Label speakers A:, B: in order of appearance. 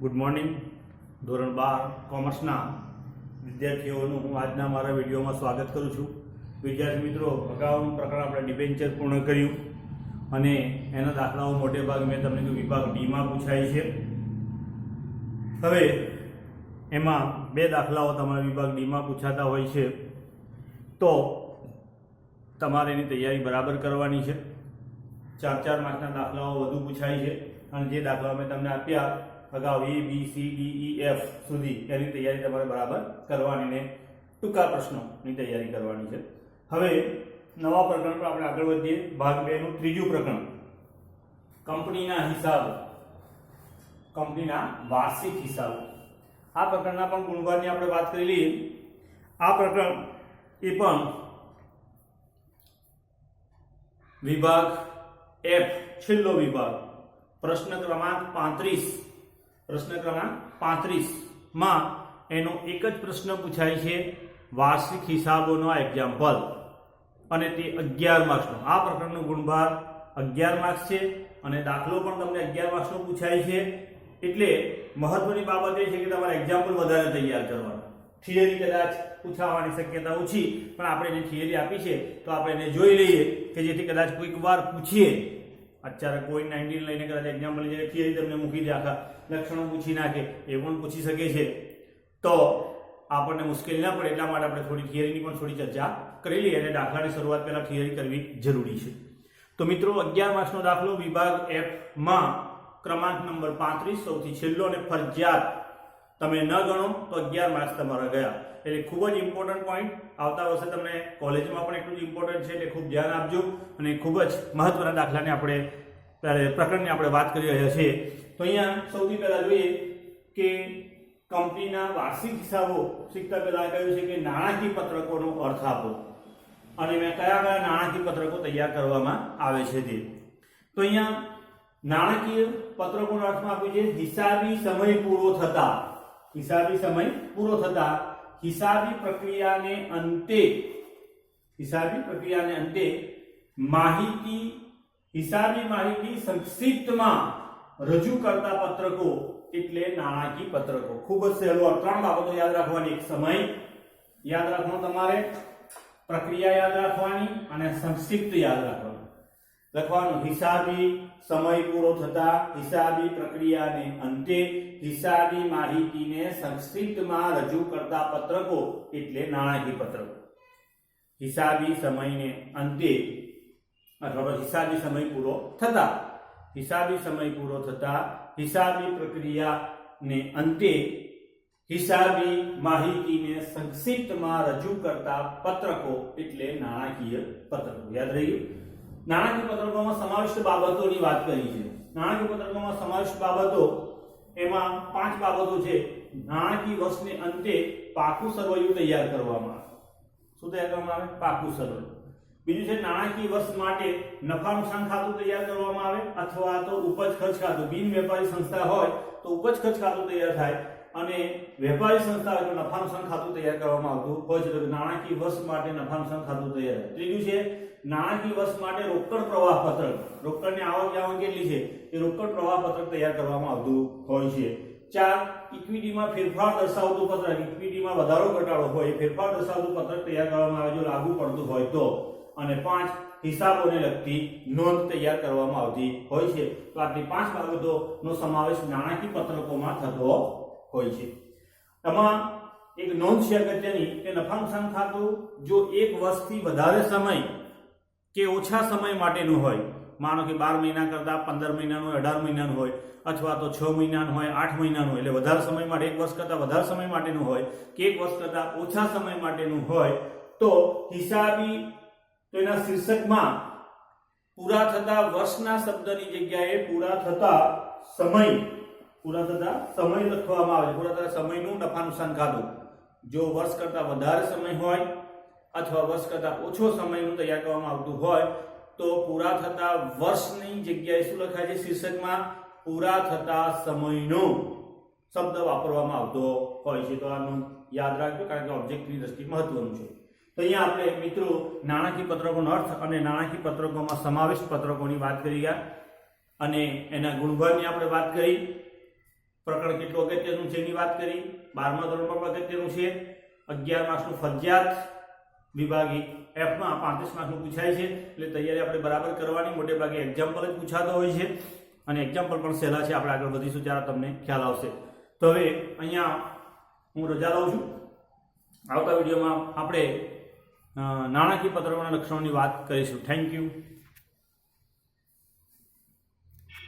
A: Good morning ધોરણ બાર કોમર્સના વિદ્યાર્થીઓનું હું આજના મારા વિડીયોમાં સ્વાગત કરું છું. વિદ્યાર્થી મિત્રો, અગાઉનું પ્રકરણ આપણે ડિબેન્ચર પૂર્ણ કર્યું અને એના દાખલાઓ મોટે ભાગ મેં તમને કહ્યું વિભાગ ડીમાં પૂછાય છે. હવે એમાં બે દાખલાઓ તમારા વિભાગ ડીમાં પૂછાતા હોય છે. તો તમારે એની તૈયારી બરાબર કરવાની છે. ચાર ચાર માર્કના દાખલાઓ વધુ પૂછાય છે. અને જે દાખલાઓ મેં તમને આપ્યા અગાઉ A, B, C, D E F સુધી એની તૈયારી તમારે બરાબર કરવાની ને ટૂંકા પ્રશ્નોની તૈયારી કરવાની છે. હવે નવા પ્રકરણ પર આપણે આગળ વધીએ. ભાગ બે નું ત્રીજું પ્રકરણ. કંપનીના હિસાબ. કંપનીના વાર્ષિક હિસાબ. આ પ્રકરણના પણ ગુણભારની આપણે વાત કરી લઈએ. આ પ્રકરણ એ પણ વિભાગ એફ છેલ્લો વિભાગ. પ્રશ્ન ક્રમાંક પાંત્રીસ. પ્રશ્ન ક્રમાંક પાંત્રીસમાં એનો એક જ પ્રશ્ન પૂછાય છે વાર્ષિક હિસાબોનો એક્ઝામ્પલ અને તે અગિયાર માર્ક્સનો આ પ્રકરણનો ગુણભાર અગિયાર માર્ક્સ છે અને દાખલો પણ તમને અગિયાર માર્ક્સનો પૂછાય છે. એટલે મહત્વની બાબત એ છે કે તમારે એક્ઝામ્પલ વધારે તૈયાર કરવાનું. થિયરી કદાચ પૂછાવાની શક્યતા ઓછી, પણ આપણે એને થિયરી આપી છે, તો આપણે એને જોઈ લઈએ કે જેથી કદાચ કોઈક વાર પૂછીએ અત્યારે કોઈ નાઇન્ટીન લઈને કદાચ એક્ઝામ્પલ જે થિયરી તમને મૂકી દે આખા લક્ષણો પૂછી નાખે, એ પણ પૂછી શકે છે. તો આપણને મુશ્કેલી ના પડે, એટલા માટે આપણે થોડી થિયરીની પણ થોડી ચર્ચા કરી લઈએ અને દાખલાની શરૂઆત પહેલાં થિયરી કરવી જરૂરી છે. તો મિત્રો, અગિયાર માર્ક્સનો દાખલો વિભાગ એફમાં ક્રમાંક નંબર પાંત્રીસ, સૌથી છેલ્લો અને ફરજિયાત તમે ન ગણો તો અગિયાર માર્ક્સ તમારા ગયા. એટલે ખૂબ જ ઇમ્પોર્ટન્ટ પોઈન્ટ આવતા વર્ષે તમને કોલેજમાં પણ એટલું જ ઇમ્પોર્ટન્ટ છે એટલે ખૂબ ધ્યાન આપજો અને ખૂબ જ મહત્વના દાખલાને આપણે પ્રકરણની આપણે વાત કરી રહ્યા છીએ. તો અહીંયા સૌથી પહેલાં જોઈએ કે કંપનીના વાર્ષિક હિસાબો શીખતા પહેલા કહ્યું છે કે નાણાકીય પત્રકોનો અર્થ આપો. અને મેં કયા કયા નાણાકીય પત્રકો તૈયાર કરવામાં આવે છે તે. તો અહીંયા નાણાકીય પત્રકોનો અર્થમાં આપ્યું છે, હિસાબી સમય પૂરો થતા. હિસાબી સમય પૂરો થતા હિસાબી પ્રક્રિયાને અંતે, હિસાબી પ્રક્રિયાને અંતે માહિતી, હિસાબી માહિતી સંક્ષિપ્તમાં રજૂ કરતા પત્રકો એટલે નાણાકીય પત્રકો. ખૂબ જ સહેલું ત્રણ બાબતો યાદ રાખવાની. એક સમય યાદ રાખવાનો તમારે, પ્રક્રિયા યાદ રાખવાની અને સંક્ષિપ્ત યાદ રાખવાનું. લખવાનું, હિસાબી સમય પૂરો થતા હિસાબી પ્રક્રિયાને અંતે હિસાબી માહિતીને સંક્ષિપ્તમાં રજૂ કરતા પત્રકો એટલે નાણાકીય પત્રકો. હિસાબી સમયને અંતે અથવા હિસાબી સમય પૂરો થતા, હિસાબી સમય પૂરો થતા હિસાબી પ્રક્રિયાને અંતે હિસાબી માહિતીને સંક્ષિપ્તમાં રજૂ કરતા પત્રકો એટલે નાણાકીય પત્રકો. યાદ રહ્યું નાણાકીય પત્રકોમાં સમાવિષ્ટ બાબતોની વાત કરી છે. નાણાકીય પત્રકોમાં સમાવિષ્ટ બાબતો, એમાં પાંચ બાબતો છે. નાણાકીય વર્ષને અંતે પાકું સરવૈયું તૈયાર કરવામાં આવે. શું તૈયાર કરવામાં આવે? પાકું સરવૈયું. બીજું છે, નાણાકીય વર્ષ માટે નફા નુકસાન ખાતું તૈયાર કરવામાં આવે, અથવા તો ઉપજ ખર્ચ ખાતું. બિન વેપારી સંસ્થા હોય તો ઉપજ ખર્ચ ખાતું તૈયાર થાય. અને વેપારી સંસ્થા હોય નફાનું સંખાતું ખાતું તૈયાર કરવામાં આવતું હોય છે. નાણાકીય વર્ષ માટે નફાનું સંખાતું ખાતું તૈયાર ત્રીજું છે, નાણાકીય વર્ષ માટે રોકડ પ્રવાહ પત્રક. રોકડની આવક જાવક કેટલી છે? એ રોકડ પ્રવાહ પત્રક તૈયાર કરવામાં આવતું હોય છે. ચાર, ઇક્વિટીમાં ફેરફાર દર્શાવતું પત્રક. ઇક્વિટીમાં વધારો ઘટાડો હોય ફેરફાર દર્શાવતું પત્રક તૈયાર કરવામાં આવે જો લાગુ પડતું હોય તો. અને પાંચ, હિસાબોને લગતી નોંધ તૈયાર કરવામાં આવતી હોય છે. તો આટલી પાંચ બાબતોનો સમાવેશ નાણાકીય પત્રકોમાં થતો હોય છે. એમાં એક નોંધ છે અગત્યની, કે નફા નુકસાન ખાતું જો એક વર્ષથી વધારે સમય કે ઓછા સમય માટેનું હોય, માનો કે બાર મહિના કરતાં પંદર મહિનાનું હોય, અઢાર મહિનાનું હોય, અથવા તો છ મહિનાનું હોય, આઠ મહિનાનું હોય, એટલે વધારે સમય માટે, એક વર્ષ કરતાં વધારે સમય માટેનું હોય, કે એક વર્ષ કરતાં ઓછા સમય માટેનું હોય, તો હિસાબી, તો એના શીર્ષકમાં પૂરા થતા વર્ષના શબ્દની જગ્યાએ પૂરા થતા સમય પૂરા થતા સમય લખવામાં આવે છે. પૂરા થતા સમયનું નફા નુકસાન ખાતું. જો વર્ષ કરતાં વધારે સમય હોય અથવા વર્ષ કરતાં ઓછો સમયનું તૈયાર કરવામાં આવતું હોય, તો પૂરા થતા વર્ષની જગ્યાએ શું લખાય છે શીર્ષકમાં? પૂરા થતા સમયનો શબ્દ વાપરવામાં આવતો હોય છે. તો આનું યાદ રાખજો, કારણ કે ઓબ્જેક્ટની દ્રષ્ટિ મહત્વનું છે. તો અહીંયા આપણે મિત્રો નાણાકીય પત્રકોનો અર્થ અને નાણાકીય પત્રકોમાં સમાવિષ્ટ પત્રકોની વાત કરી ગયા. અને એના ગુણભારની આપણે વાત કરી. પ્રકરણ કેટલું અગત્યનું છે એની વાત કરી. બારમા ધોરણ પણ અગત્યનું છે. અગિયાર માર્ક્સનું ફરજિયાત વિભાગી એફમાં પાંત્રીસ માર્ક્સનું પૂછાય છે. એટલે તૈયારી આપણે બરાબર કરવાની. મોટે ભાગે એક્ઝામ્પલ જ પૂછાતો હોય છે. અને એક્ઝામ્પલ પણ સહેલા છે. આપણે આગળ વધીશું ત્યારે તમને ખ્યાલ આવશે. તો હવે અહીંયા હું રજા લઉં છું. આવતા વિડીયોમાં આપણે નાણાકીય પત્રકોના લક્ષણોની વાત કરીશું. Thank you